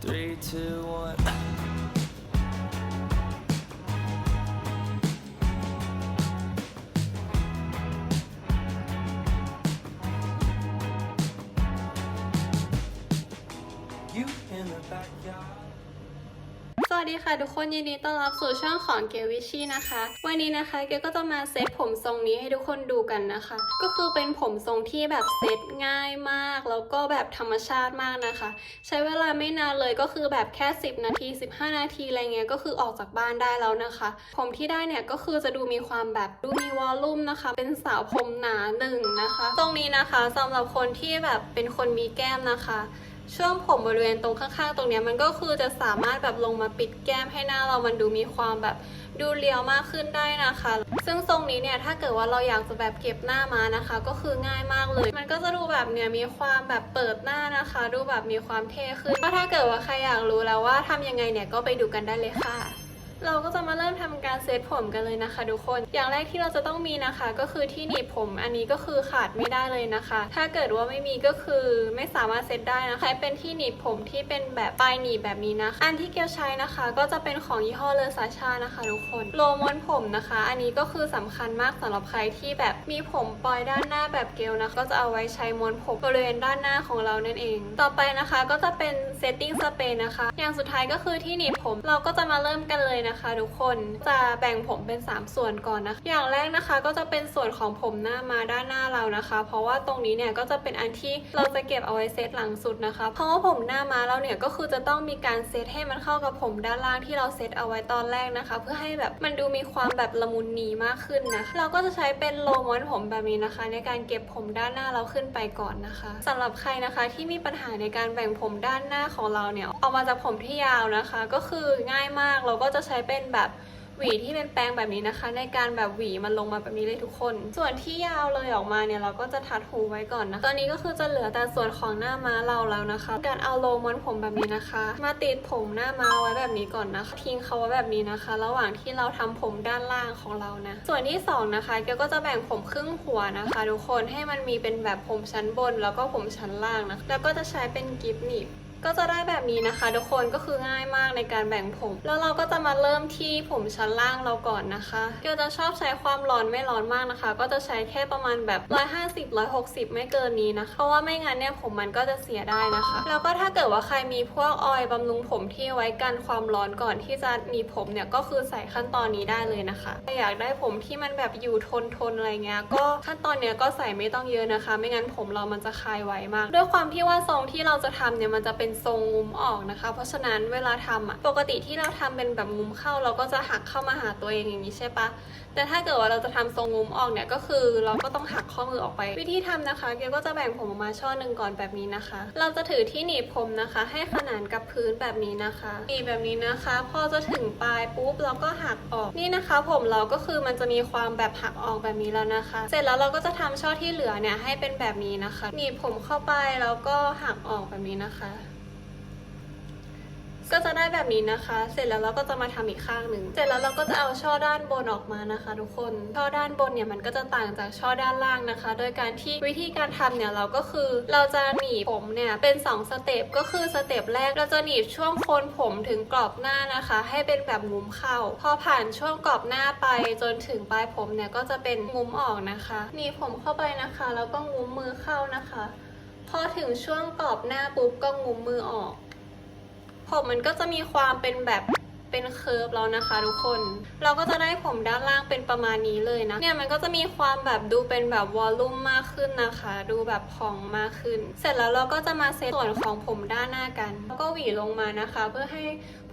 Three, two, one. You in the backyard. สวัสดีค่ะทุกคนยินดีต้อนรับสู่ช่องของเกลวิชี่นะคะ วันนี้นะคะเกลก็จะมาเซตผมทรงนี้ให้ทุกคนดูกันนะคะ ก็คือเป็นผมทรงที่แบบเซตง่ายมาก แล้วก็แบบธรรมชาติมากนะคะ ใช้เวลาไม่นานเลยก็คือแบบแค่ 10 นาที 15 นาทีอะไรเงี้ยก็คือออกจากบ้านได้แล้วนะคะ ผมที่ได้เนี่ยก็คือจะดูมีความแบบดูมีวอลลุ่มนะคะ เป็นสาวผมหนาหนึ่งนะคะ ตรงนี้นะคะสำหรับคนที่แบบเป็นคนมีแก้มนะคะ ช่วงผมบริเวณตรงข้างๆ ตรงนี้มันก็คือจะสามารถแบบลงมาปิดแก้มให้หน้าเรามันดูมีความแบบดูเรียวมากขึ้นได้นะคะ ซึ่งทรงนี้เนี่ยถ้าเกิดว่าเราอยากจะแบบเก็บหน้ามานะคะ ก็คือง่ายมากเลย มันก็จะดูแบบเนี่ยมีความแบบเปิดหน้านะคะ ดูแบบมีความเท่ขึ้นก็ถ้าเกิดว่าใครอยากรู้แล้วว่าทำยังไงเนี่ยก็ไปดูกันได้เลยค่ะ เราก็จะมาเริ่มทำการเซตผมกันเลยนะคะ ทุกคน อย่างแรกที่เราจะต้องมีนะคะ ก็คือที่หนีบผม อันนี้ก็คือขาดไม่ได้เลยนะคะ ถ้าเกิดว่าไม่มีก็คือไม่สามารถเซตได้นะคะ เป็นที่หนีบผมที่เป็นแบบปลายหนีบแบบนี้นะะอันที่เกลใช้นะคะ ก็จะเป็นของยี่ห้อเลอซาชานะคะ ทุกคน โลม้วนผมนะคะ อันนี้ก็คือสำคัญมากสำหรับใครที่แบบมีผมปลอยด้านหน้าแบบเกลนะะก็จะเอาไว้ใช้ม้วนผมบริเวณด้านหน้าของเรานั่นเอง ต่อไปนะคะก็จะเป็น เซตติ้งสเปรย์นะคะ อย่างสุดท้ายก็คือที่หนีบผมเราก็จะมาเริ่มกันเลยนะคะ ทุกคนจะแบ่งผมเป็น 3 ส่วนก่อนนะคะอย่างแรกนะคะก็จะเป็นส่วนของผมหน้ามาด้านหน้าเรานะคะ เพราะว่าตรงนี้เนี่ยก็จะเป็นอันที่เราจะเก็บเอาไว้เซตหลังสุดนะคะ เพราะว่าผมหน้ามาเราเนี่ยก็คือจะต้องมีการเซตให้มันเข้ากับผมด้านล่างที่เราเซตเอาไว้ตอนแรกนะคะ เพื่อให้แบบมันดูมีความแบบละมุนนีมากขึ้นนะเราก็จะใช้เป็นโลม้วนผมแบบนี้นะคะ ในการเก็บผมด้านหน้าเราขึ้นไปก่อนนะคะสำหรับใครนะคะที่มีปัญหาในการแบ่งผมด้านหน้าของเราเนี่ยออกมาจากผมที่ยาวนะคะ ก็คือง่ายมากเราก็จะใช้เป็นแบบหวีที่เป็นแปรงแบบนี้นะคะ ในการแบบหวีมันลงมาแบบนี้เลยทุกคน ส่วนที่ยาวเลยออกมาเนี่ยเราก็จะทัดหูไว้ก่อนนะตอนนี้ก็คือจะเหลือแต่ส่วนของหน้าม้าเราแล้วนะคะ การเอาโลม้วนผมแบบนี้นะคะ มาติดผมหน้าม้าไว้แบบนี้ก่อนนะคะทิ้งเขาไว้แบบนี้นะคะ ระหว่างที่เราทำผมด้านล่างของเรานะ ส่วนที่สองนะคะเกียวก็จะแบ่งผมครึ่งหัวนะคะ ทุกคนให้มันมีเป็นแบบผมชั้นบน แล้วก็ผมชั้นล่างนะแล้วก็จะใช้เป็นกิฟต์หนีบ ก็จะได้แบบนี้นะคะ ทุกคนก็คือง่ายมากในการแบ่งผม แล้วเราก็จะมาเริ่มที่ผมชั้นล่างเราก่อนนะคะเกียวจะชอบใช้ความร้อนไม่ร้อนมากนะคะ ก็จะใช้แค่ประมาณแบบ 150 160 ไม่เกินนี้นะคะ เพราะว่าไม่งั้นเนี่ยผมมันก็จะเสียได้นะคะ แล้วก็ถ้าเกิดว่าใครมีพวกออยล์บำรุงผมที่ไว้กันความร้อนก่อนที่จะหนีผมเนี่ยก็คือใส่ขั้นตอนนี้ได้เลยนะคะถ้าอยากได้ผมที่มันแบบอยู่ทนทนอะไรเงี้ยก็ขั้นตอนเนี้ยก็ใส่ไม่ต้องเยอะนะคะ ไม่งั้นผมเรามันจะคายไวมาก ด้วยความที่ว่าทรงที่เราจะทำเนี่ยมันจะเป็นทรงงุ้มออกนะคะ เพราะฉะนั้นเวลาทำอะปกติที่เราทำเป็นแบบงุ้มเข้า เราก็จะหักเข้ามาหาตัวเองอย่างนี้ใช่ปะแต่ถ้าเกิดว่าเราจะทำทรงงุ้มออกเนี่ยก็คือเราก็ต้องหักข้อมือออกไป วิธีทำนะคะเกลก็จะแบ่งผมออกมาช่อหนึ่งก่อนแบบนี้นะคะ เราจะถือที่หนีบผมนะคะ ให้ขนานกับพื้นแบบนี้นะคะหนีบแบบนี้นะคะ พอจะถึงปลายปุ๊บเราก็หักออกนี่นะคะ ผมเราก็คือมันจะมีความแบบหักออกแบบนี้แล้วนะคะ เสร็จแล้วเราก็จะทำช่อที่เหลือเนี่ยให้เป็นแบบนี้นะคะหนีบผมเข้าไปแล้วก็หักออกแบบนี้นะคะ ก็จะได้แบบนี้นะคะ เสร็จแล้วเราก็จะมาทำอีกข้างหนึ่ง เสร็จแล้วเราก็จะเอาช่อด้านบนออกมานะคะ ทุกคน ช่อด้านบนเนี่ยมันก็จะต่างจากช่อด้านล่างนะคะ โดยการที่วิธีการทำเนี่ยเราก็คือเราจะหนีบผมเนี่ยเป็น 2 สเต็ป ก็คือสเต็ปแรกเราจะหนีบช่วงโคนผมถึงกรอบหน้านะคะ ให้เป็นแบบงุ้มเข้า พอผ่านช่วงกรอบหน้าไปจนถึงปลายผมเนี่ยก็จะเป็นงุ้มออกนะคะ หนีบผมเข้าไปนะคะ แล้วก็งุ้มมือเข้านะคะ พอถึงช่วงกรอบหน้าปุ๊บก็งุ้มมือออก ผมมันก็จะมีความเป็นแบบ เป็นเคิร์ฟแล้วนะคะทุกคน เราก็จะได้ผมด้านล่างเป็นประมาณนี้เลยนะ เนี่ยมันก็จะมีความแบบดูเป็นแบบวอลลุ่มมากขึ้นนะคะ ดูแบบพองมากขึ้น เสร็จแล้วเราก็จะมาเซตส่วนของผมด้านหน้ากัน แล้วก็หวีลงมานะคะ เพื่อให้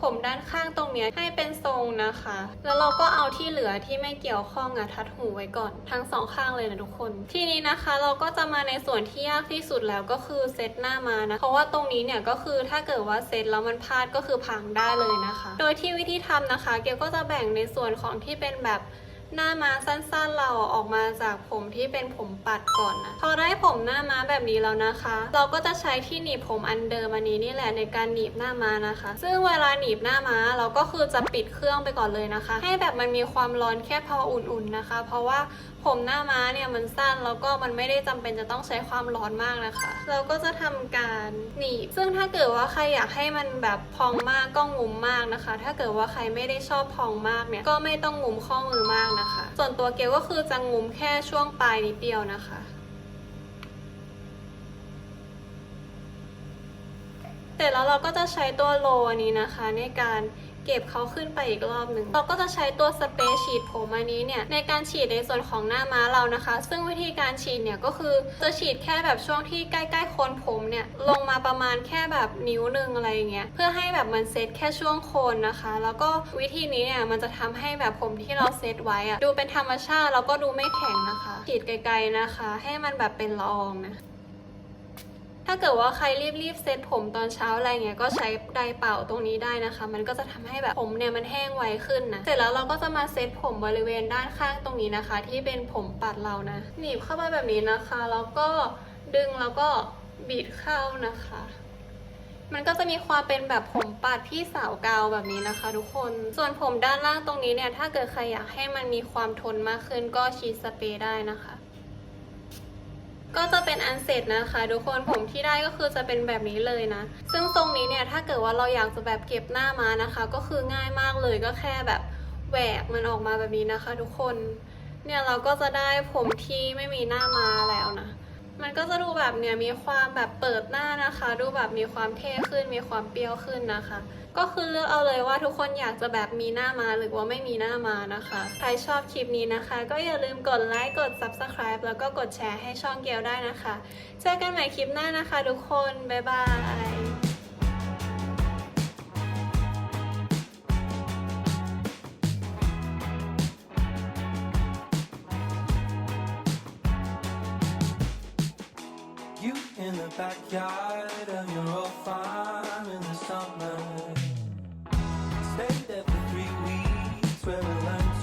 ผมด้านข้างตรงเนี้ยให้เป็นทรงนะคะ แล้วเราก็เอาที่เหลือที่ไม่เกี่ยวข้องอะทัดหูไว้ก่อน ทั้งสองข้างเลยนะทุกคน ทีนี้นะคะเราก็จะมาในส่วนที่ยากที่สุดแล้วก็คือเซตหน้ามานะ เพราะว่าตรงนี้เนี่ยก็คือถ้าเกิดว่าเซตแล้วมันพลาดก็คือพังได้เลยนะคะ โดยที่วิธีทำนะคะ เกลก็จะแบ่งในส่วนของที่เป็นแบบหน้าม้าสั้นๆเราออกมาจากผมที่เป็นผมปัดก่อนนะพอได้ผมหน้าม้าแบบนี้แล้วนะคะ เราก็จะใช้ที่หนีบผมอันเดิมอันนี้นี่แหละในการหนีบหน้าม้านะคะ ซึ่งเวลาหนีบหน้าม้าเราก็คือจะปิดเครื่องไปก่อนเลยนะคะ ให้แบบมันมีความร้อนแค่พออุ่นๆนะคะ เพราะว่าผมหน้าม้าเนี่ยมันสั้นแล้วก็มันไม่ได้จำเป็นจะต้องใช้ความร้อนมากนะคะ เราก็จะทำการหนีบซึ่งถ้าเกิดว่าใครอยากให้มันแบบพองมากก็งุ้มมากนะคะ ถ้าเกิดว่าใครไม่ได้ชอบพองมากเนี่ยก็ไม่ต้องงุ้มข้อมือมากนะคะ ส่วนตัวเกลก็คือจะงุ้มแค่ช่วงปลายนิดเดียวนะคะเสร็จแล้วเราก็จะใช้ตัวโลนี้นะคะในการ เก็บเขาขึ้นไปอีกรอบหนึ่งเราก็จะใช้ตัวสเปรย์ฉีดผมอันนี้เนี่ยในการฉีดในส่วนของหน้าม้าเรานะคะ ซึ่งวิธีการฉีดเนี่ยก็คือจะฉีดแค่แบบช่วงที่ใกล้ๆโคนผมเนี่ยลงมาประมาณแค่แบบนิ้วหนึ่งอะไรอย่างเงี้ยเพื่อให้แบบมันเซตแค่ช่วงโคนนะคะ แล้วก็วิธีนี้เนี่ยมันจะทำให้แบบผมที่เราเซตไว้อะดูเป็นธรรมชาติแล้วก็ดูไม่แข็งนะคะฉีดไกลๆนะคะ ให้มันแบบเป็นละอองนะ ถ้าเกิดว่าใครรีบๆเซตผมตอนเช้าอะไรเงี้ยก็ใช้ไดร์เป่าตรงนี้ได้นะคะ มันก็จะทำให้แบบผมเนี่ยมันแห้งไวขึ้นนะ เสร็จแล้วเราก็จะมาเซตผมบริเวณด้านข้างตรงนี้นะคะ ที่เป็นผมปัดเรานะ หนีบเข้าไปแบบนี้นะคะ แล้วก็ดึงแล้วก็บีดเข้านะคะ มันก็จะมีความเป็นแบบผมปัดพี่สาวกาวแบบนี้นะคะ ทุกคน ส่วนผมด้านล่างตรงนี้เนี่ย ถ้าเกิดใครอยากให้มันมีความทนมากขึ้นก็ฉีสเปรย์ได้นะคะ ก็จะเป็นอันเสร็จนะคะทุกคนผมที่ได้ก็คือจะเป็นแบบนี้เลยนะ ซึ่งทรงนี้เนี่ยถ้าเกิดว่าเราอยากจะแบบเก็บหน้ามานะคะ ก็คือง่ายมากเลยก็แค่แบบแหวกมันออกมาแบบนี้นะคะ ทุกคนเนี่ยเราก็จะได้ผมที่ไม่มีหน้ามาแล้วนะ มันก็จะดูแบบเนี่ยมีความแบบเปิดหน้านะคะ ดูแบบมีความเท่ขึ้น มีความเปรี้ยวขึ้นนะคะ ก็คือเลือกเอาเลยว่าทุกคนอยากจะแบบมีหน้ามาหรือว่าไม่มีหน้ามานะคะ ใครชอบคลิปนี้นะคะ ก็อย่าลืมกดไลค์กด subscribe แล้วก็กดแชร์ให้ช่องเกลได้นะคะ เจอกันใหม่คลิปหน้านะคะ ทุกคน บ๊ายบาย You in the backyard and you're all fine in the summer. Stayed there for three weeks where we learned.